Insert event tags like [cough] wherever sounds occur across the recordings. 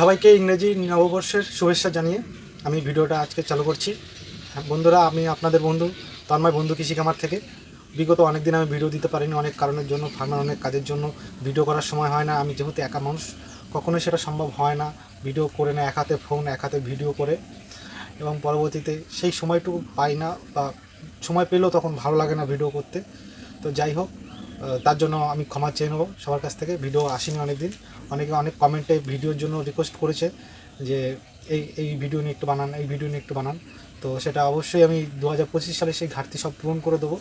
সবাইকে ইংরেজি নববর্ষের শুভেচ্ছা জানিয়ে আমি ভিডিওটা আজকে চালু করছি। হ্যাঁ, বন্ধুরা আমি আপনাদের বন্ধু তন্ময় বন্ধু কৃষি খামার থেকে। বিগত অনেক দিন আমি ভিডিও দিতে পারিনি অনেক কারণের জন্য ফার্মার অনেক কাজের জন্য। ভিডিও করার সময় হয় না আমি যেহেতু একা মানুষ কখনোই সেটা সম্ভব হয় না। ভিডিও করে না এক হাতে ফোন এক হাতে ভিডিও করে। এবং পরবর্তীতে সেই সময়টুকু পাই না বা সময় পেলেও তখন ভালো লাগে না ভিডিও করতে। তো যাই হোক তার জন্য আমি ক্ষমা চেয়ে নেব সবার কাছ থেকে। ভিডিও আসেনি অনেক দিন অনেকে অনেক কমেন্টে ভিডিওর জন্য রিকোয়েস্ট করেছে যে, এই এই ভিডিও নিয়ে একটু বানান, এই ভিডিও নিয়ে একটু বানান। তো সেটা অবশ্যই আমি দু হাজার পঁচিশ সালে সেই ঘাটতি সব পূরণ করে দেবো।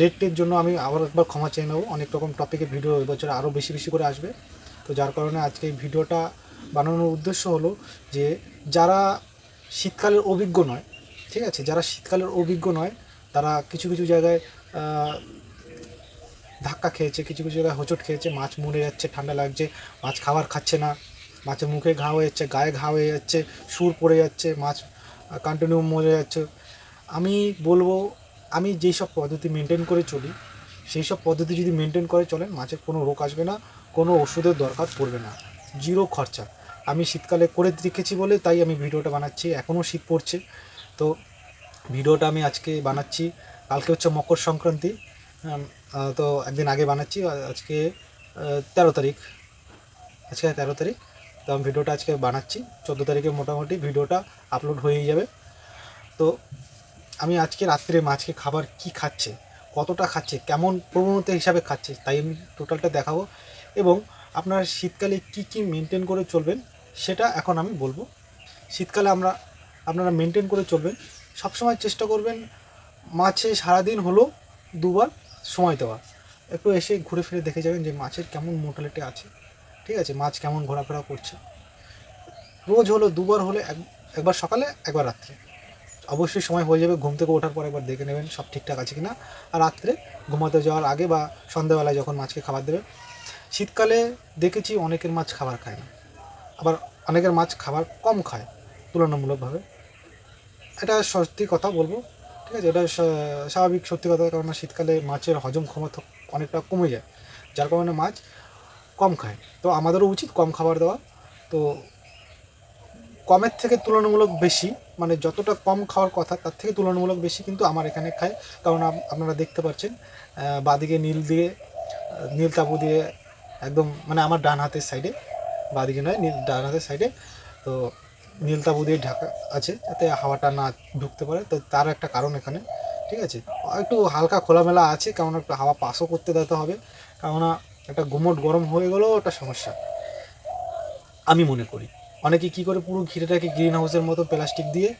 লেটের জন্য আমি আবার একবার ক্ষমা চেয়ে নেব। অনেক রকম টপিকে ভিডিও এবছর আরও বেশি বেশি করে আসবে। তো যার কারণে আজকে এই ভিডিওটা বানানোর উদ্দেশ্য হলো যে, যারা শীতকালের অভিজ্ঞ নয়, ঠিক আছে? যারা শীতকালের অভিজ্ঞ নয়, তারা কিছু কিছু জায়গায় ধাক্কা খেয়েছে, কিছু কিছু জায়গায় হোঁচট খেয়েছে, মাছ মরে যাচ্ছে, ঠান্ডা লাগছে, মাছ খাবার খাচ্ছে না। মাছের মুখে ঘা হয়ে যাচ্ছে, গায়ে ঘা হয়ে যাচ্ছে, সুর পড়ে যাচ্ছে, মাছ কন্টিনিউ মরে যাচ্ছে। আমি বলব, আমি যেই সব পদ্ধতি মেনটেন করে চলি, সেই সব পদ্ধতি যদি মেনটেন করে চলেন, মাছের কোনো রোগ আসবে না, কোনো ওষুধের দরকার পড়বে না। জিরো খরচা। আমি শীতকালে করে দেখেছি বলে তাই আমি ভিডিওটা বানাচ্ছি এখনও শীত পড়ছে। তো ভিডিওটা আমি আজকে বানাচ্ছি, কালকে হচ্ছে মকর সংক্রান্তি। তো একদিন আগে বানাচ্ছি আজকে তেরো তারিখ। আজকে তেরো তারিখ, তো আমি ভিডিওটা আজকে বানাচ্ছি। চোদ্দ তারিখে মোটামুটি ভিডিওটা আপলোড হয়েই যাবে। তো আমি আজকে রাত্রে মাছকে খাবার কি খাচ্ছে, কতটা খাচ্ছে, কেমন প্রবণতা হিসাবে খাচ্ছে, তাই আমি টোটালটা দেখাবো। এবং আপনার শীতকালে কি কি মেনটেন করে চলবেন, সেটা এখন আমি বলব। শীতকালে আমরা, আপনারা মেনটেন করে চলবেন। সবসময় চেষ্টা করবেন, মাছে সারাদিন হলো দুবার সময় দেওয়া। একটু এসে ঘুরে ফিরে দেখে যাবেন যে মাছের কেমন মোটালিটি আছে। ঠিক আছে? মাছ কেমন ঘোরাফেরা করছে। রোজ হলো দুবার হলে এক, একবার সকালে, একবার রাত্রে। অবশ্যই সময় হয়ে যাবে, ঘুম থেকে ওঠার পর একবার দেখে নেবেন সব ঠিকঠাক আছে কিনা। আর রাত্রে ঘুমাতে যাওয়ার আগে বা সন্ধ্যাবেলায় যখন মাছকে খাবার দেবে শীতকালে দেখেছি অনেকের মাছ খাবার খায় না। আবার অনেকের মাছ খাবার কম খায়, তুলনামূলকভাবে। এটা সত্যি কথা বলব। ঠিক আছে, এটা স্বাভাবিক সত্যি কথা কারণ শীতকালে মাছের হজম ক্ষমতা অনেকটা কমে যায়, যার কারণে মাছ কম খায়। তো আমাদেরও উচিত কম খাবার দেওয়া। তো কমের থেকে তুলনামূলক বেশি মানে যতটা কম খাওয়ার কথা, তার থেকে তুলনামূলক বেশি কিন্তু আমার এখানে খায়। কারণ আপনারা দেখতে পাচ্ছেন বাদিকে নীল দিয়ে নীল তাবু দিয়ে একদম মানে আমার ডান হাতের সাইডে বাদিকে নয়, নীল ডান হাতের সাইডে তো নীল দিয়ে ঢাকা আছে, যাতে হাওয়াটা না ঢুকতে পারে। তো তার একটা কারণ এখানে, ঠিক আছে? একটু হালকা খোলামেলা আছে কারণ একটু হাওয়া পাসও করতে দিতে হবে। কেননা একটা গুমট গরম হয়ে গেলেও একটা সমস্যা, আমি মনে করি। অনেকে কি করে পুরো ঘিরেটাকে গ্রিন হাউসের মতো প্লাস্টিক দিয়ে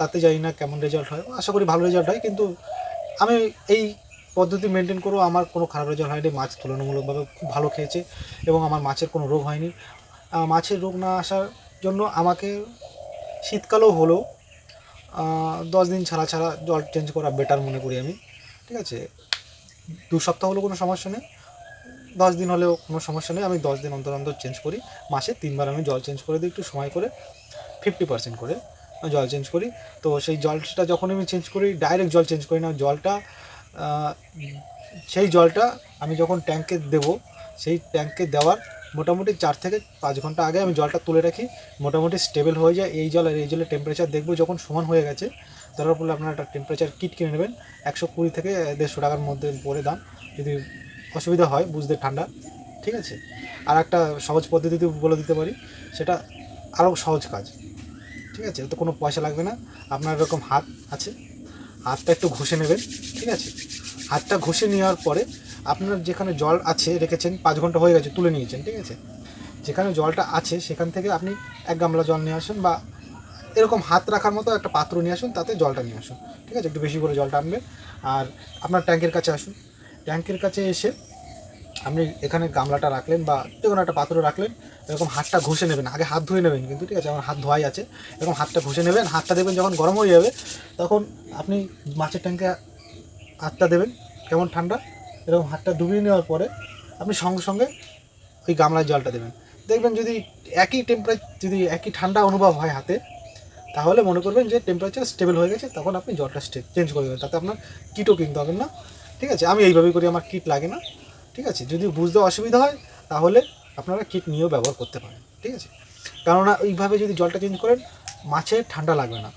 তাতে জানি না কেমন রেজাল্ট হয়। আশা করি ভালো রেজাল্ট হয়, কিন্তু আমি এই পদ্ধতি মেনটেন করেও আমার কোনো খারাপ রেজাল্ট হয়নি। মাছ তুলনামূলকভাবে খুব ভালো খেয়েছে এবং আমার মাছের কোনো রোগ হয়নি। মাছের রোগ না আসার জন্য আমাকে শীতকালেও আহ, দশ দিন ছাড়া ছাড়া জল চেঞ্জ করা বেটার মনে করি আমি ঠিক আছে? দু সপ্তাহ হলেও কোনো সমস্যা নেই দশ দিন হলেও কোনো সমস্যা নেই আমি দশ দিন অন্তর অন্তর চেঞ্জ করি মাসে তিনবার আমি জল চেঞ্জ করে দিই একটু সময় করে ফিফটি পার্সেন্ট করে জল চেঞ্জ করি তো সেই জলটা যখন আমি চেঞ্জ করি ডাইরেক্ট জল চেঞ্জ করি না জলটা সেই জলটা আমি যখন ট্যাঙ্কে দেব সেই ট্যাঙ্কে দেওয়ার মোটামুটি চার থেকে পাঁচ ঘণ্টা আগে আমি জলটা তুলে রাখি। মোটামুটি স্টেবল হয়ে যায়। এই জল আর এই জলের টেম্পারেচার দেখব যখন সমান হয়ে গেছে, তারপর আপনারা একটা টেম্পারেচার কিট কিনে নেবেন। একশো কুড়ি থেকে দেড়শো টাকার মধ্যে পড়ে দাম। যদি অসুবিধা হয়, বুঝতে ঠান্ডা, ঠিক আছে? আর একটা সহজ পদ্ধতিতে বলে দিতে পারি, সেটা আরও সহজ কাজ, ঠিক আছে? তো কোনো পয়সা লাগবে না। আপনার এরকম হাত আছে, হাতটা একটু ঘষে নেবেন, ঠিক আছে? হাতটা ঘষে নেওয়ার পরে আপনার যেখানে জল আছে রেখেছেন, পাঁচ ঘণ্টা হয়ে গেছে তুলে নিয়েছেন, ঠিক আছে? যেখানে জলটা আছে, সেখান থেকে আপনি এক গামলা জল নিয়ে আসুন বা এরকম হাত রাখার মতো একটা পাত্র নিয়ে আসুন, তাতে জলটা নিয়ে আসুন, ঠিক আছে? একটু বেশি করে জলটা আনবেন। আর আপনার ট্যাঙ্কের কাছে আসুন। ট্যাঙ্কের কাছে এসে আপনি এখানে গামলাটা রাখলেন বা যে কোনো একটা পাত্র রাখলেন, এরকম হাতটা ঘষে নেবেন। আগে হাত ধুয়ে নেবেন কিন্তু, ঠিক আছে? আমার হাত ধোয়াই আছে। এরকম হাতটা ঘষে নেবেন, হাতটা দেখবেন যখন গরম হয়ে যাবে, তখন আপনি মাছের ট্যাঙ্কে হাতটা দেবেন, কেমন ঠান্ডা? এরকম হাতটা ডুবিয়ে নেওয়ার পরে আপনি সঙ্গে সঙ্গে ওই গামলার জলটা দেবেন। দেখবেন যদি একই টেম্পারেচার যদি একই ঠান্ডা অনুভব হয় হাতে, তাহলে মনে করবেন যে টেম্পারেচার স্টেবল হয়ে গেছে, তখন আপনি জলটা চেঞ্জ করে দেবেন। তাতে আপনার কিটও কিনতে হবে না। ঠিক আছে? আমি এইভাবেই করি, আমার কিট লাগে না। ঠিক আছে? যদি বুঝতে অসুবিধা হয়, তাহলে আপনারা কিট নিয়েও ব্যবহার করতে পারেন। ঠিক আছে? কেননা এইভাবে যদি জলটা চেঞ্জ করেন, মাছে ঠান্ডা লাগবে না।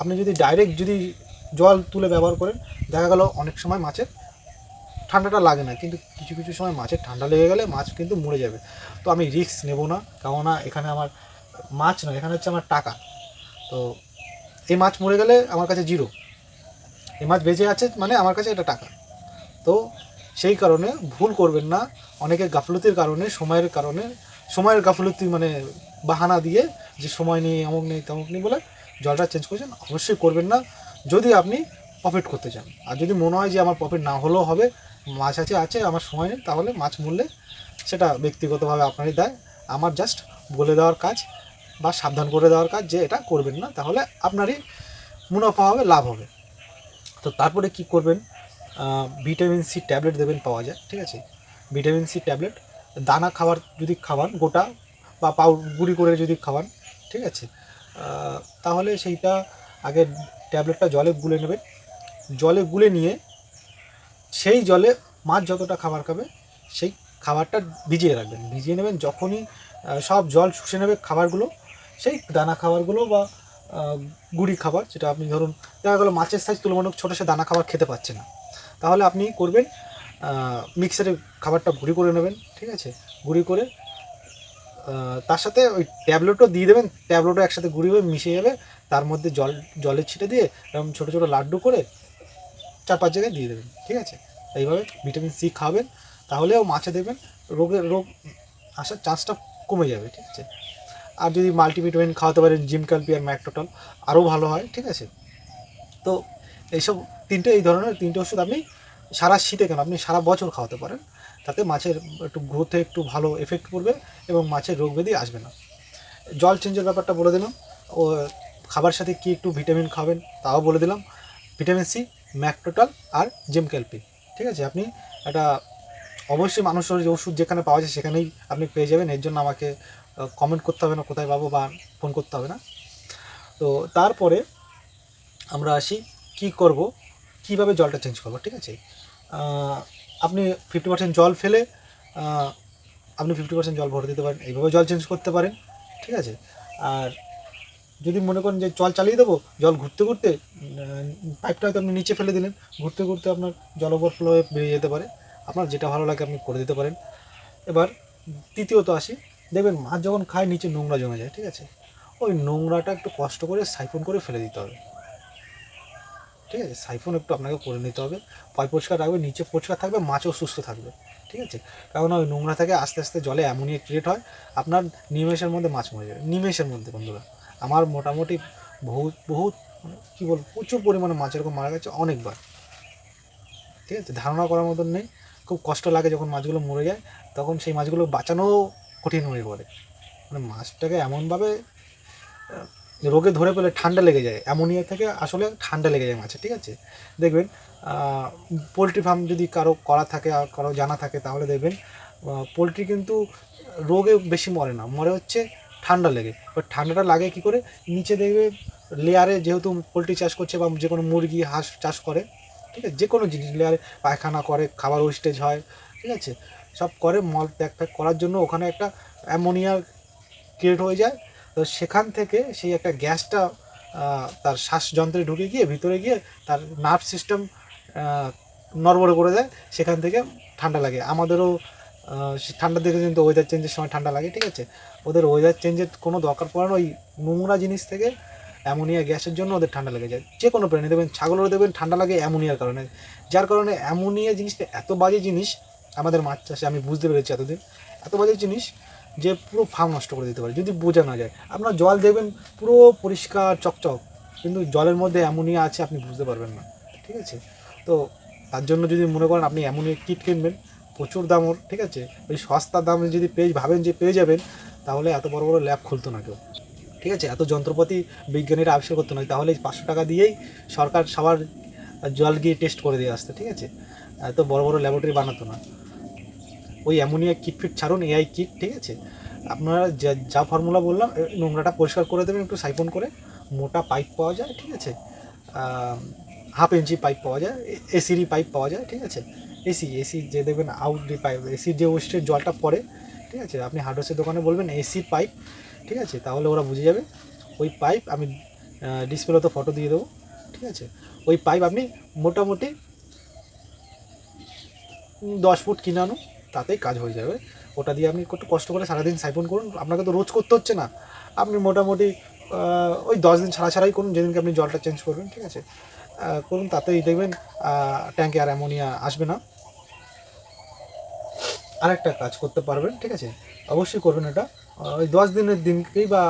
আপনি যদি ডাইরেক্ট যদি জল তুলে ব্যবহার করেন, দেখা গেল অনেক সময় মাছের ঠান্ডাটা লাগে না, কিন্তু কিছু কিছু সময় মাছের ঠান্ডা লেগে গেলে মাছ কিন্তু মরে যাবে। তো আমি রিস্ক নেব না, কেননা এখানে আমার মাছ নয়, এখানে হচ্ছে আমার টাকা। তো এই মাছ মরে গেলে আমার কাছে জিরো। এই মাছ বেঁচে আছে মানে আমার কাছে এটা টাকা। তো সেই কারণে ভুল করবেন না, অনেকে গাফলতির কারণে, সময়ের কারণে, সময়ের গাফলতি মানে বাহানা দিয়ে যে সময় নেই, অমুক নেই, তমুক নেই বলে জলটা চেঞ্জ করছেন, অবশ্যই করবেন না। যদি আপনি প্রফিট করতে চান। আর যদি মনে হয় যে আমার প্রফিট না হলেও হবে মাছ আছে আছে, আমার সময় নেই, তাহলে মাছ মূল্যে সেটা ব্যক্তিগতভাবে আপনারই দেয়। আমার জাস্ট বলে দেওয়ার কাজ বা সাবধান করে দেওয়ার কাজ যে এটা করবেন না, তাহলে আপনারই মুনাফা হবে, লাভ হবে। তো তারপরে কি করবেন? ভিটামিন সি ট্যাবলেট দেবেন পাওয়া যায়, ঠিক আছে? ভিটামিন সি ট্যাবলেট দানা খাবার যদি খাওয়ান, গোটা বা পাউ গুঁড়ি করে যদি খাওয়ান, ঠিক আছে? তাহলে সেইটা আগে ট্যাবলেটটা জলে গুলে নেবেন। জলে গুলে নিয়ে সেই জলে মাছ যতটা খাবার খাবে, সেই খাবারটা ভিজিয়ে রাখবেন। ভিজিয়ে নেবেন যখনই সব জল শুষে নেবে খাবারগুলো, সেই দানা খাবারগুলো বা গুঁড়ি খাবার, যেটা আপনি ধরুন, দেখা গেলো মাছের সাইজ তুলনামূলক ছোটো, সে দানা খাবার খেতে পাচ্ছে না। তাহলে আপনি করবেন মিক্সারে খাবারটা গুঁড়ি করে নেবেন, ঠিক আছে? গুঁড়ি করে তার সাথে ওই ট্যাবলেটও দিয়ে দেবেন, ট্যাবলেটও একসাথে গুঁড়ি হয়ে মিশে যাবে, তার মধ্যে জল, জলে ছিটে দিয়ে, এরকম ছোটো ছোটো লাড্ডু করে চার পাঁচ জায়গায় দিয়ে দেবেন, ঠিক আছে? এইভাবে ভিটামিন সি খাবেন, তাহলেও মাছে দেখবেন রোগের রোগ আসার চান্সটা কমে যাবে, ঠিক আছে? আর যদি মাল্টিভিটামিন খাওয়াতে পারেন জিম ক্যালপি আর ম্যাকটোটাল আরও ভালো হয়, ঠিক আছে? তো এইসব তিনটে, এই ধরনের তিনটে ওষুধ আপনি সারা শীতে কেন, আপনি সারা বছর খাওয়াতে পারেন, তাতে মাছের একটু গ্রোথে একটু ভালো এফেক্ট পড়বে এবং মাছের রোগ ব্যাধি আসবে না। জল চেঞ্জের ব্যাপারটা বলে দিলাম, ও খাবার সাথে কি একটু ভিটামিন খাবেন, তাও বলে দিলাম। ভিটামিন সি ম্যাকটোটাল আর জেম ক্যালপি ঠিক আছে? আপনি একটা অবশ্যই মানুষের যে ওষুধ যেখানে পাওয়া যায় সেখানেই আপনি পেয়ে যাবেন। এর জন্য আমাকে কমেন্ট করতে হবে না, কোথায় পাবো বা ফোন করতে হবে না। তো তারপরে আমরা আসি, কি করব, কীভাবে জলটা চেঞ্জ করব, ঠিক আছে? আপনি ফিফটি পার্সেন্ট জল ফেলে আপনি ফিফটি পার্সেন্ট জল ভরে দিতে পারেন। এইভাবে জল চেঞ্জ করতে পারেন, ঠিক আছে? আর যদি মনে করেন যে জল চালিয়ে দেবো, জল ঘুরতে ঘুরতে পাইপটা হয়তো আপনি নিচে ফেলে দিলেন, ঘুরতে ঘুরতে আপনার জল ওভারফ্লো হয়ে বেরিয়ে যেতে পারে। আপনার যেটা ভালো লাগে আপনি করে দিতে পারেন। এবার তৃতীয়ত আসি, দেখবেন মাছ যখন খায়, নিচে নোংরা জমে যায়, ঠিক আছে? ওই নোংরাটা একটু কষ্ট করে সাইফন করে ফেলে দিতে হবে। ঠিক আছে? সাইফন একটু আপনাকে করে নিতে হবে। পয় পরিষ্কার রাখবে, নিচে পরিষ্কার থাকবে, মাছও সুস্থ থাকবে, ঠিক আছে? কারণ ওই নোংরা থেকে আস্তে আস্তে জলে অ্যামোনিয়া ক্রিয়েট হয়, আপনার নিমেষের মধ্যে মাছ মরে যাবে। নিমেষের মধ্যে, বন্ধুরা। আমার মোটামুটি বহুত বহুত, কী বল প্রচুর পরিমাণে মাছ এরকম মারা গেছে অনেকবার। ঠিক আছে? ধারণা করার মতন নেই। খুব কষ্ট লাগে যখন মাছগুলো মরে যায়, তখন সেই মাছগুলো বাঁচানো কঠিন হয়ে পড়ে। মানে মাছটাকে এমনভাবে রোগে ধরে পেলে ঠান্ডা লেগে যায়, অ্যামোনিয়া থেকে আসলে ঠান্ডা লেগে যায় মাছের ঠিক আছে? দেখবেন পোলট্রি ফার্ম যদি কারও করা থাকে আর কারও জানা থাকে, তাহলে দেখবেন পোলট্রি কিন্তু রোগে বেশি মরে না। মরে হচ্ছে ঠান্ডা লেগে। এবার ঠান্ডাটা লাগে কি করে? নিচে দেখবে লেয়ারে যেহেতু পোলট্রি চাষ করছে বা যে কোনো মুরগি, হাঁস চাষ করে, ঠিক আছে? যে কোনো জিনিস লেয়ারে পায়খানা করে, খাবার ওয়েস্টেজ হয়, ঠিক আছে? সব করে, মল ত্যাগ ফ্যাগ করার জন্য ওখানে একটা অ্যামোনিয়া ক্রিয়েট হয়ে যায়। তো সেখান থেকে সেই একটা গ্যাসটা তার শ্বাসযন্ত্রে ঢুকে গিয়ে ভিতরে গিয়ে তার নার্ভ সিস্টেম নড়বড়ে করে দেয়। সেখান থেকে ঠান্ডা লাগে। আমাদেরও আহ, সে ঠান্ডা দিকে কিন্তু ওয়েদার চেঞ্জের সময় ঠান্ডা লাগে ঠিক আছে? ওদের ওয়েদার চেঞ্জের কোনো দরকার পড়ে না ওই নোংরা জিনিস থেকে অ্যামোনিয়া গ্যাসের জন্য ওদের ঠান্ডা লেগে যায়। যে কোনো প্রাণী দেবেন ছাগলেরও দেবেন ঠান্ডা লাগে অ্যামোনিয়ার কারণে। যার কারণে অ্যামোনিয়া জিনিসটা এত বাজে জিনিস আমাদের মাছ চাষে আমি বুঝতে পেরেছি এতদিন এত বাজে জিনিস যে পুরো ফার্ম নষ্ট করে দিতে পারে যদি বোঝা না যায়। আপনার জল দেখবেন পুরো পরিষ্কার চকচক কিন্তু জলের মধ্যে অ্যামোনিয়া আছে আপনি বুঝতে পারবেন না ঠিক আছে? তো তার জন্য যদি মনে করেন আপনি অ্যামোনিয়া কিট কিনবেন প্রচুর দাম ওর ঠিক আছে? ওই সস্তার দামে যদি পেয়ে ভাবেন যে পেয়ে যাবেন, তাহলে এত বড় বড় ল্যাব খুলতো না কেউ। ঠিক আছে? এত যন্ত্রপাতি বিজ্ঞানীরা আবিষ্কার করতো না, তাহলে পাঁচশো টাকা দিয়েই সরকার সবার জল গিয়ে টেস্ট করে দিয়ে আসতো, ঠিক আছে? এত বড় বড় ল্যাবরেটরি বানাতো না। ওই অ্যামোনিয়া কিট ফিট ছাড়ুন এআই কিট ঠিক আছে? আপনারা যা যা ফর্মুলা বললাম নোংরাটা পরিষ্কার করে দেবেন, একটু সাইফন করে। মোটা পাইপ পাওয়া যায়, ঠিক আছে? হাফ ইঞ্চি পাইপ পাওয়া যায় এসিরই পাইপ পাওয়া যায়, ঠিক আছে? এসি এসি যে দেখবেন আউট যে পাইপ এসির যে ওয়েস্টের জলটা পড়ে, ঠিক আছে? আপনি হার্ডওয়ার্সের দোকানে বলবেন এসি পাইপ ঠিক আছে? তাহলে ওরা বুঝে যাবে। ওই পাইপ আমি ডিসপ্লেতে ফটো দিয়ে দেবো, ঠিক আছে? ওই পাইপ আপনি মোটামুটি দশ ফুট কিনে আনুন, তাতেই কাজ হয়ে যাবে। ওটা দিয়ে আপনি একটু কষ্ট করে সারাদিন সাইফন করুন। আপনাকে তো রোজ করতে হচ্ছে না। আপনি মোটামুটি ওই দশ দিন ছাড়া ছাড়াই করুন, যেদিনকে আপনি জলটা চেঞ্জ করবেন, ঠিক আছে? করুন, তাতেই দেখবেন ট্যাঙ্কে আর অ্যামোনিয়া আসবে না। আরেকটা কাজ করতে পারবেন, ঠিক আছে? অবশ্যই করবেন এটা। ওই দশ দিনের দিনকেই বা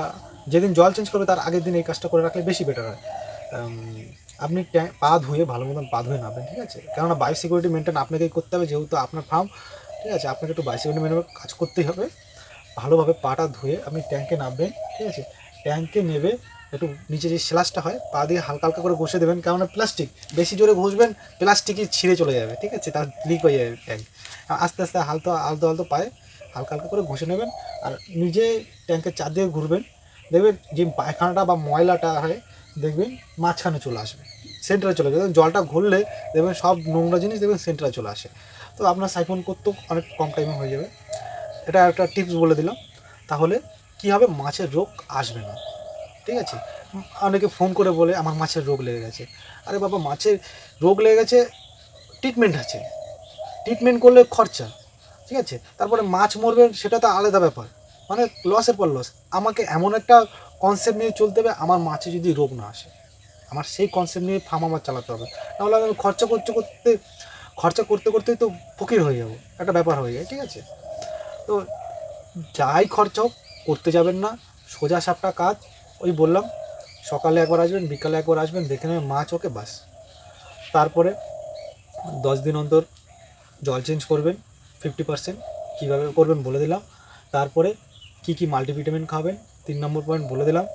যেদিন জল চেঞ্জ করবে তার আগের দিন এই কাজটা করে রাখলে বেশি বেটার হয়। আপনি পা ধুয়ে ভালো মতন পা ধুয়ে নামবেন, ঠিক আছে? কেননা বায়ো সিকিউরিটি মেনটেন আপনাকেই করতে হবে, যেহেতু আপনার ফার্ম ঠিক আছে? আপনাকে একটু বায়ো সিকিউরিটি মেনটেন কাজ করতেই হবে। ভালোভাবে পাটা ধুয়ে আপনি ট্যাঙ্কে নামবেন, ঠিক আছে? ট্যাঙ্কে নেবে, একটু নিচে যে স্লাসটা হয়, পা দিয়ে হালকা হালকা করে ঘষে দেবেন, কেননা প্লাস্টিক বেশি জোরে ঘষবেন প্লাস্টিকই ছিঁড়ে চলে যাবে, ঠিক আছে? তার লিক হয়ে যাবে ট্যাঙ্ক আস্তে আস্তে হালতো আলতো আলতো পায়ে হালকা হালকা করে ঘষে নেবেন আর নিজে ট্যাঙ্কের চার দিকে ঘুরবেন। দেখবেন যে পায়খানাটা বা ময়লাটা হয়, দেখবেন মাঝখানে চলে আসবে সেন্টারে চলে যাবে জলটা ঘুরলে দেখবেন সব নোংরা জিনিস দেখবেন সেন্টারে চলে আসে। তো আপনার সাইফোন করতেও অনেক কম টাইমে হয়ে যাবে। এটা একটা টিপস বলে দিলাম। তাহলে কী হবে? মাছের রোগ আসবে না। ঠিক আছে? অনেকে ফোন করে বলে, আমার মাছের রোগ লেগে গেছে। আরে বাবা, মাছের রোগ লেগে গেছে ট্রিটমেন্ট আছে। ট্রিটমেন্ট করলে খরচা, ঠিক আছে? তারপরে মাছ মরবে, সেটা তো আলাদা ব্যাপার। মানে লসের পর লস আমাকে এমন একটা কনসেপ্ট নিয়ে চলতে হবে, আমার মাছে যদি রোগ না আসে। আমার সেই কনসেপ্ট নিয়ে ফার্ম আমার চালাতে হবে। নাহলে আমি খরচা করতে করতে, খরচা করতে করতেই তো ফকির হয়ে যাব। একটা ব্যাপার হয়ে যায়, ঠিক আছে? তো যাই খরচা হোক, করতে যাবেন না। সোজা সাপটা কাজ। ওই বললাম, সকালে একবার আসবেন, বিকালে একবার আসবেন, দেখে নেবেন মাছ ওকে, বাস। তারপরে দশ দিন অন্তর জল চেঞ্জ করবেন ফিফটি পার্সেন্ট কীভাবে করবেন বলে দিলাম। তারপরে কি কি মাল্টিভিটামিন খাবেন, তিন নম্বর পয়েন্ট বলে দিলাম।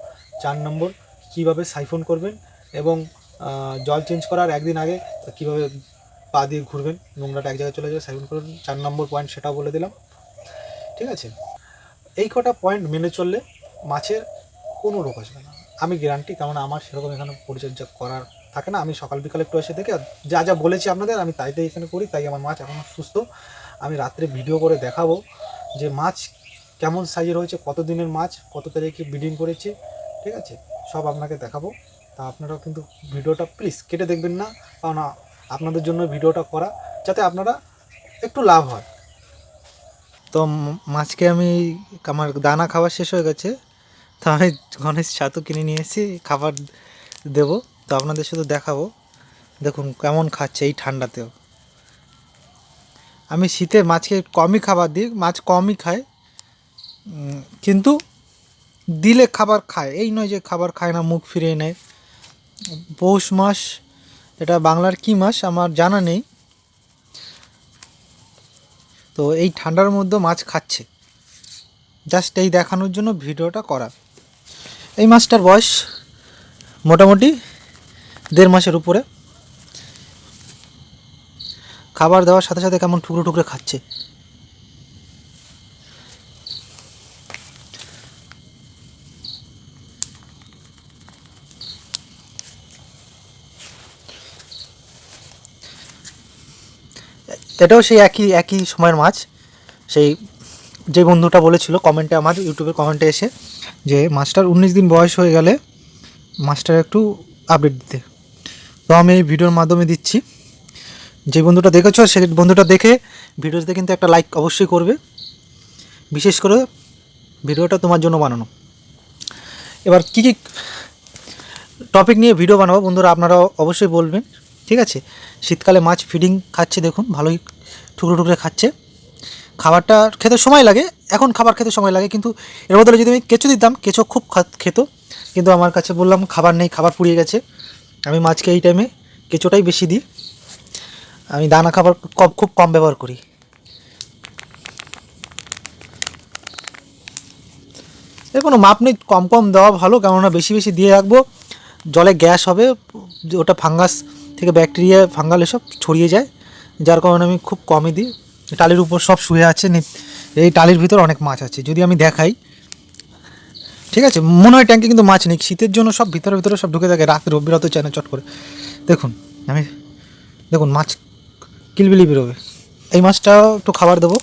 চার নম্বর কীভাবে সাইফোন করবেন এবং জল চেঞ্জ করার একদিন আগে কীভাবে পা দিয়ে ঘুরবেন, নোংরাটা এক জায়গায় চলে যাবে সাইফোন করবেন চার নম্বর পয়েন্ট সেটাও বলে দিলাম। ঠিক আছে? এই কটা পয়েন্ট মেনে চললে মাছের কোনো রোগ আসবে না। আমি গ্যারান্টি কারণ আমার সেরকম এখানে পরিচর্যা করার থাকে না, আমি সকাল বিকাল একটু এসে দেখে যা যা বলেছি আপনাদের, আমি তাই তাই এখানে করি, তাই আমার মাছ এখনও সুস্থ। আমি রাত্রে ভিডিও করে দেখাবো যে মাছ কেমন সাইজের হয়েছে, কত দিনের মাছ, কত তারিখে ব্রিডিং করেছে, ঠিক আছে? সব আপনাকে দেখাবো। তা আপনারাও কিন্তু ভিডিওটা প্লিজ কেটে দেখবেন না, কারণ আপনাদের জন্য ভিডিওটা করা, যাতে আপনারা একটু লাভ হয়। তো মাছকে আমি, আমার দানা খাবার শেষ হয়ে গেছে, তো আমি গণেশ ছাতু কিনে নিয়ে এসেছি খাবার দেবো। তো আপনাদের শুধু দেখাবো। দেখুন কেমন খাচ্ছে এই ঠান্ডাতেও। আমি শীতে মাছকে কমই খাবার দিই, মাছ কমই খায় কিন্তু দিলে খাবার খায়। এই নয় যে খাবার খায় না, মুখ ফিরিয়ে নেয়। পৌষ মাস, এটা বাংলার কি মাস আমার জানা নেই। তো এই ঠান্ডার মধ্যে মাছ খাচ্ছে। জাস্ট এই দেখানোর জন্য ভিডিওটা করা। এই মাছটার বয়স মোটামুটি দেড় মাসের উপরে। খাবার দেওয়ার সাথে সাথে কেমন টুকরো টুকরো খাচ্ছে। এটাও সেই একই একই সময়ের মাছ। সেই যে বন্ধুটা বলেছিল কমেন্টে আমার, ইউটিউবের কমেন্টে এসে যে, মাছটার উনিশ দিন বয়স হয়ে গেলে মাছটার একটু আপডেট দিতে। তো আমি এই ভিডিওর মাধ্যমে দিচ্ছি। যে বন্ধুটা দেখেছ, সে বন্ধুটা দেখে ভিডিওতে কিন্তু একটা লাইক অবশ্যই করবে। বিশেষ করে ভিডিওটা তোমার জন্য বানানো। এবার কী কী টপিক নিয়ে ভিডিও বানাবো বন্ধুরা আপনারা অবশ্যই বলবেন, ঠিক আছে? শীতকালে মাছ ফিডিং খাচ্ছে, দেখুন, ভালোই টুকরো টুকরে খাচ্ছে। খাবারটা খেতে সময় লাগে, এখন খাবার খেতে সময় লাগে, কিন্তু এর বদলে যদি আমি কেঁচো দিতাম, কেঁচো খুব খেত। কিন্তু আমার কাছে বললাম, খাবার নেই, খাবার পুড়িয়ে গেছে। আমি মাছকে এই টাইমে কেঁচোটাই বেশি দিই। আমি দানা খাবার কম, খুব কম ব্যবহার করি। এর কোনো মাপ নেই, কম কম দেওয়া ভালো, কেননা বেশি বেশি দিয়ে রাখব। জলে গ্যাস হবে ওটা ফাঙ্গাস থেকে ব্যাকটেরিয়া, ফাঙ্গাল এসব ছড়িয়ে যায়। যার কারণে আমি খুব কমই দিই। টালির উপর সব শুয়ে আছে এই টালির ভিতর অনেক মাছ আছে। যদি আমি দেখাই ঠিক আছে? মনে হয় ট্যাঙ্কে কিন্তু মাছ নেই। শীতের জন্য সব ভিতরে ভিতরে সব ঢুকে থাকে। রাত্রে বেরোতে চায় না, চট করে। দেখুন, আমি দেখুন, মাছ কিলবিলি বেরোবে। এই মাছটাও একটু খাবার দেবো।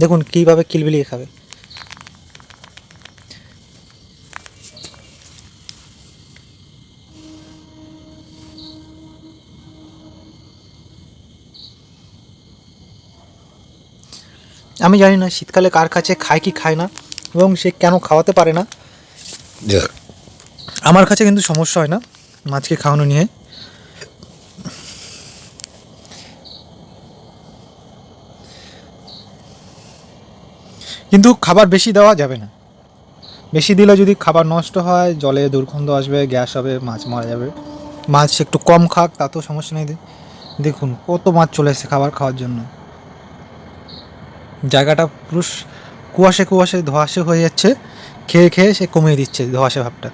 দেখুন, কীভাবে কিলবিলিয়ে খাবে। আমি জানি না শীতকালে কার কাছে খায় কি খায় না এবং সে কেন খাওয়াতে পারে না। আমার কাছে কিন্তু সমস্যা হয় না মাছকে খাওয়ানো নিয়ে। কিন্তু খাবার বেশি দেওয়া যাবে না। বেশি দিলে যদি খাবার নষ্ট হয় জলে দুর্গন্ধ আসবে গ্যাস হবে মাছ মারা যাবে। মাছ একটু কম খাক তাতেও সমস্যা নেই। দেখুন কত মাছ চলে এসেছে খাবার খাওয়ার জন্য। জায়গাটা পুরো কুয়াশে কুয়াশে ধোঁয়াশে হয়ে যাচ্ছে। খেয়ে খেয়ে সে কমিয়ে দিচ্ছে ধোঁয়াশে ভাবটা।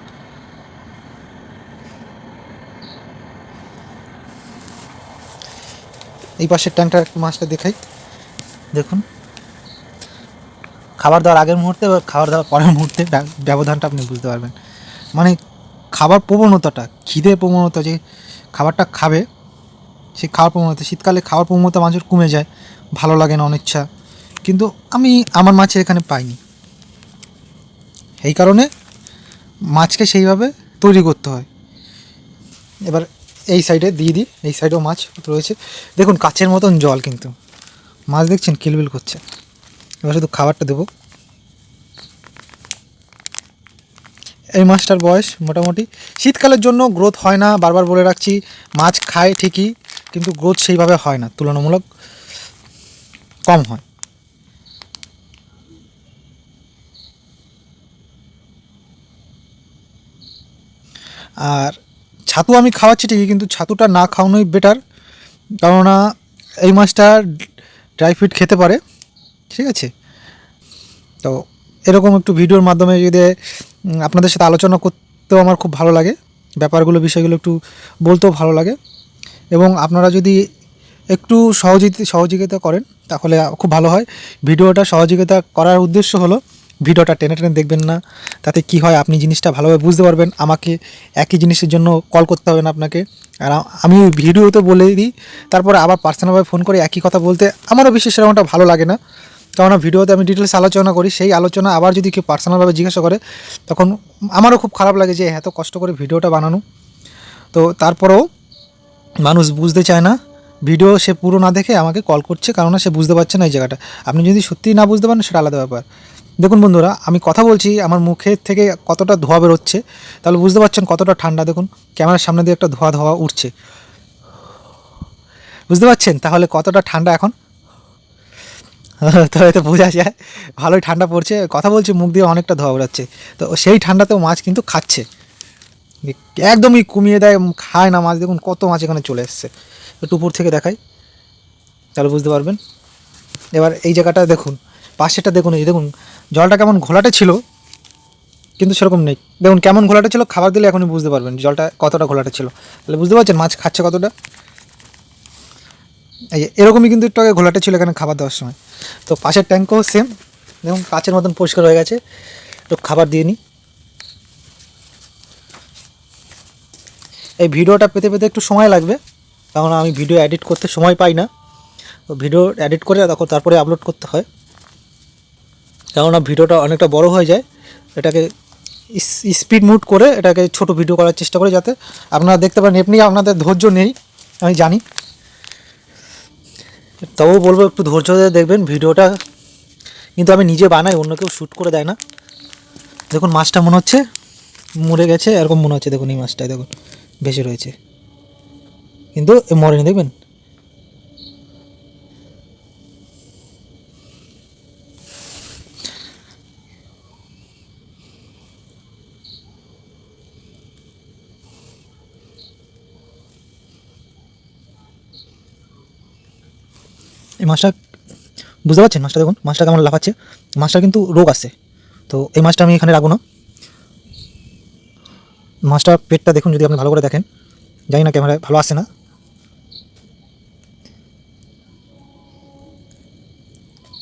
এই পাশের ট্যাঙ্কটা একটু মাছটা দেখাই। দেখুন। খাবার দেওয়ার আগের মুহূর্তে বা খাবার দেওয়ার পরের মুহূর্তে ব্যবধানটা আপনি বুঝতে পারবেন। মানে খাবার প্রবণতাটা, খিদে প্রবণতা যে খাবারটা খাবে, সে খাওয়ার প্রবণতা, শীতকালে খাওয়ার প্রবণতা মানুষের কমে যায়। ভালো লাগে না অনিচ্ছা। কিন্তু আমি আমার মাছের এখানে পাইনি। এই কারণে মাছকে সেইভাবে তৈরি করতে হয়। এবার এই সাইডে দিয়ে দিই, এই সাইডেও মাছ রয়েছে। দেখুন, কাছের মতন জল কিন্তু। মাছ দেখছেন, কিলবিল করছে। এবার শুধু খাবারটা দেবো। এই মাছটার বয়স মোটামুটি, শীতকালের জন্য গ্রোথ হয় না, বারবার বলে রাখছি, মাছ খায় ঠিকই, কিন্তু গ্রোথ সেইভাবে হয় না, তুলনামূলক কম হয়। আর ছাতু আমি খাওয়াচ্ছি ঠিকই, কিন্তু ছাতুটা না খাওয়ানোই বেটার কেননা এই মাছটা ড্রাই ফ্রুট খেতে পারে, ঠিক আছে? তো এরকম একটু ভিডিওর মাধ্যমে যদি আপনাদের সাথে আলোচনা করতেও আমার খুব ভালো লাগে, ব্যাপারগুলো, বিষয়গুলো একটু বলতেও ভালো লাগে, এবং আপনারা যদি একটু সহযোগিতা সহযোগিতা করেন, তাহলে খুব ভালো হয়। ভিডিওটা সহযোগিতা করার উদ্দেশ্য হলো ভিডিওটা টেনে টেনে দেখবেন না। তাতে কি হয়, আপনি জিনিসটা ভালোভাবে বুঝতে পারবেন। আমাকে একই জিনিসের জন্য কল করতে হবে না আপনাকে। আর আমি ভিডিওতে বলে দিই, তারপরে আবার পার্সোনালভাবে ফোন করে একই কথা বলতে আমারও বিশেষ সেরকমটা ভালো লাগে না। কেননা ভিডিওতে আমি ডিটেলস আলোচনা করি, সেই আলোচনা আবার যদি কেউ পার্সোনালভাবে জিজ্ঞাসা করে, তখন আমারও খুব খারাপ লাগে যে এত কষ্ট করে ভিডিওটা বানানো। তো তারপরেও মানুষ বুঝতে চায় না। ভিডিও সে পুরো না দেখে আমাকে কল করছে কারণ সে বুঝতে পারছে না এই জায়গাটা। আপনি যদি সত্যিই না বুঝতে পারেন, সেটা আলাদা ব্যাপার। দেখুন বন্ধুরা, আমি কথা বলছি, আমার মুখের থেকে কতটা ধোঁয়া বেরোচ্ছে, তাহলে বুঝতে পারছেন কতটা ঠান্ডা। দেখুন, ক্যামেরার সামনে দিয়ে একটা ধোঁয়া ধোঁয়া উঠছে। বুঝতে পারছেন? তাহলে কতটা ঠান্ডা এখন? [laughs] তো এতে বোঝা যায়, ভালোই ঠান্ডা পড়ছে। কথা বলছি, মুখ দিয়ে অনেকটা ধোয়া বেরোচ্ছে। তো সেই ঠান্ডাতেও মাছ কিন্তু খাচ্ছে। একদমই কমিয়ে দেয়, খায় না মাছ। দেখুন, কত মাছ এখানে চলে এসছে। একটু উপর থেকে দেখাই, তাহলে বুঝতে পারবেন। এবার এই জায়গাটা দেখুন। পাশেটা দেখুন, এই দেখুন, জলটা কেমন ঘোলাটে ছিল, কিন্তু সেরকম নেই। দেখুন, কেমন ঘোলাটে ছিল, খাবার দিলে এখনই বুঝতে পারবেন জলটা কতটা ঘোলাটে ছিল। তাহলে বুঝতে পারছেন মাছ খাচ্ছে কতটা? এই এরকমই কিন্তু একটু আগে ঘোলাটে ছিল এখানে খাবার দেওয়ার সময়। তো পাশের ট্যাঙ্কও সেম দেখুন, কাচের মতন পরিষ্কার হয়ে গেছে। একটু খাবার দিয়ে নিই। এই ভিডিওটা পেতে পেতে একটু সময় লাগবে কারণ আমি ভিডিও এডিট করতে সময় পাই না। তো ভিডিও এডিট করে তারপরে আপলোড করতে হয়। কেননা ভিডিওটা অনেকটা বড় হয়ে যায়, এটাকে স্পিড মুড করে এটাকে ছোট ভিডিও করার চেষ্টা করে যাতে আপনারা দেখতে পারেন। এমনি আপনাদের ধৈর্য নেই, আমি জানি। তবুও বলব, একটু ধৈর্য ধরে দেখবেন ভিডিওটা। কিন্তু আমি নিজে বানাই, অন্য কেউ শ্যুট করে দেয় না। দেখুন, মাছটা মনে হচ্ছে মরে গেছে, এরকম মনে হচ্ছে। দেখুন, এই মাছটাই, দেখুন, ভেসে রয়েছে। কিন্তু মরেনি, দেখবেন? এই মাছটা বুঝতে পারছেন মাছটা দেখুন, মাছটা কেমন লাফাচ্ছে? মাছটা কিন্তু রোগ আছে। তো এই মাছটা আমি এখানে রাখব না। মাছটা পেটটা দেখুন যদি আপনি ভালো করে দেখেন। জানি না ক্যামেরায় ভালো আসে না।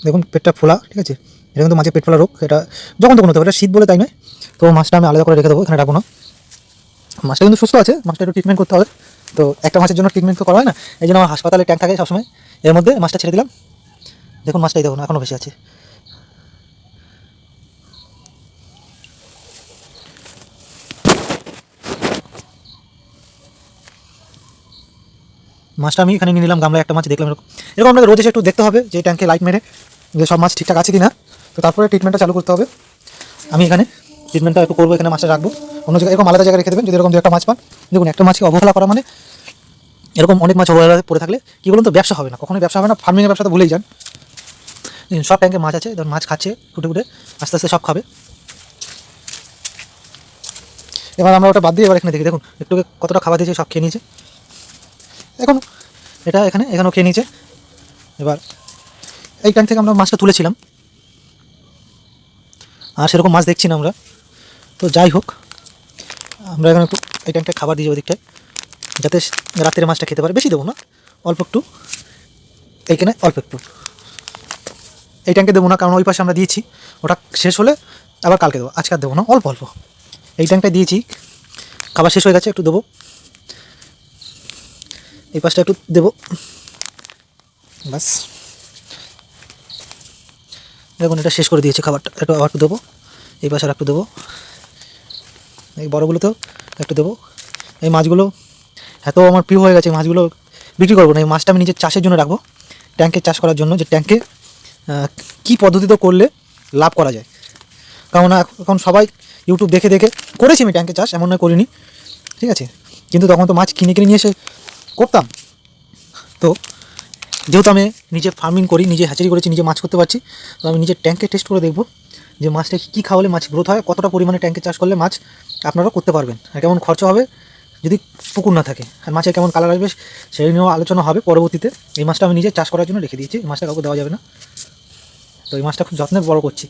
দেখুন পেটটা ফোলা, ঠিক আছে? এটা কিন্তু মাছের পেট ফোলা রোগ, এটা যখন তখন হতে পারে শীত বলে তাই নয়। তো মাছটা আমি আলাদা করে রেখে দেবো, এখানে রাখব না। মাছটা কিন্তু সুস্থ আছে, মাছটা একটু ট্রিটমেন্ট করতে হবে। তো একটা মাছের জন্য ট্রিটমেন্ট তো করা হয় না, এই জন্য আমার হাসপাতালে ট্যাঙ্ক থাকে সবসময়। এর মধ্যে মাছটা ছেড়ে দিলাম। দেখুন, মাছটাই দেখুন এখনও বেশি আছে। মাছটা আমি এখানে নিয়ে নিলাম, গামলায় একটা মাছ দেখলাম এরকম। এরকম আপনাকে রোজ একটু দেখতে হবে যে ট্যাঙ্কে লাইট মেরে যে সব মাছ ঠিকঠাক আছে কি না তো তারপরে ট্রিটমেন্টটা চালু করতে হবে। আমি এখানে ট্রিটমেন্টটা একটু করব, এখানে মাছটা রাখব। অন্য জায়গায় এরকম আলাদা জায়গায় রেখে দেবেন, যদি এরকম দু একটা মাছ পান। দেখুন, একটা মাছকে অবহেলা করা মানে এরকম অনেক মাছ অবহেলা পড়ে থাকলে কী বলুন তো, ব্যবসা হবে না। কখনোই ব্যবসা হবে না ফার্মিংয়ের ব্যবসা তো ভুলেই যান। সব ট্যাঙ্কে মাছ আছে, ধরুন মাছ খাচ্ছে ফুটে ফুটে আস্তে আস্তে সব খাবে। এবার আমরা ওটা বাদ দিয়ে এবার এখানে দেখি, দেখুন, একটু কতটা খাবার দিয়েছে, সব খেয়ে নিয়েছে। এখন এটা এখানে, এখানেও খেয়ে নিয়েছে। এবার এই ট্যাঙ্ক থেকে আমরা মাছটা তুলেছিলাম। আর সেরকম মাছ দেখছি না আমরা। তো যাই হোক, আমরা এখানে একটু এই ট্যাঙ্কটা খাবার দিয়েছি ওদিকটায়। যাতে রাতের মাছটা খেতে পারে। বেশি দেবো না, অল্প একটু। এইখানে অল্প একটু। এই ট্যাঙ্কে দেবো না, কারণ ওই পাশে আমরা দিয়েছি। ওটা শেষ হলে আবার কালকে দেবো, আজকে আর দেবো না, অল্প অল্প। এই ট্যাঙ্কটা দিয়েছি। খাবার শেষ হয়ে গেছে, একটু দেবো। এই পাশটা একটু দেবো। ব্যাস। দেখুন, এটা শেষ করে দিয়েছে খাবারটা। একটু আবার একটু দেবো। এই পাশে আর একটু দেবো। এই বড়গুলোতেও একটু দেবো। এই মাছগুলো এত আমার প্রিয় হয়ে গেছে মাছগুলো বিক্রি করব না, এই মাছটা আমি নিজের চাষের জন্য রাখব ট্যাঙ্কে চাষ করার জন্য, যে ট্যাঙ্কে কী পদ্ধতিতে করলে লাভ করা যায়। কারণ এখন সবাই ইউটিউব দেখে দেখে করেছি আমি ট্যাঙ্কে চাষ, এমন নয় করিনি, ঠিক আছে? কিন্তু তখন তো মাছ কিনে কিনে নিয়ে এসে করতাম। তো যেহেতু আমি নিজে ফার্মিং করি, নিজে হ্যাচারি করেছি, নিজে মাছ করতে পারছি, তো আমি নিজের ট্যাঙ্কে টেস্ট করে দেখব যে মাছটা কী খাওয়ালে মাছ গ্রোথ হয়, কতটা পরিমাণে ট্যাঙ্কে চাষ করলে মাছ আপনারা করতে পারবেন। আর কেমন খরচা হবে যদি পুকুর না থাকে। আর মাছের কেমন কালার আসবে সেই নিয়েও আলোচনা হবে পরবর্তীতে। এই মাছটা আমি নিজে চাষ করার জন্য রেখে দিয়েছি। এই মাছটা কাউকে দেওয়া যাবে না। তো এই মাছটা খুব যত্নে বড় করছি।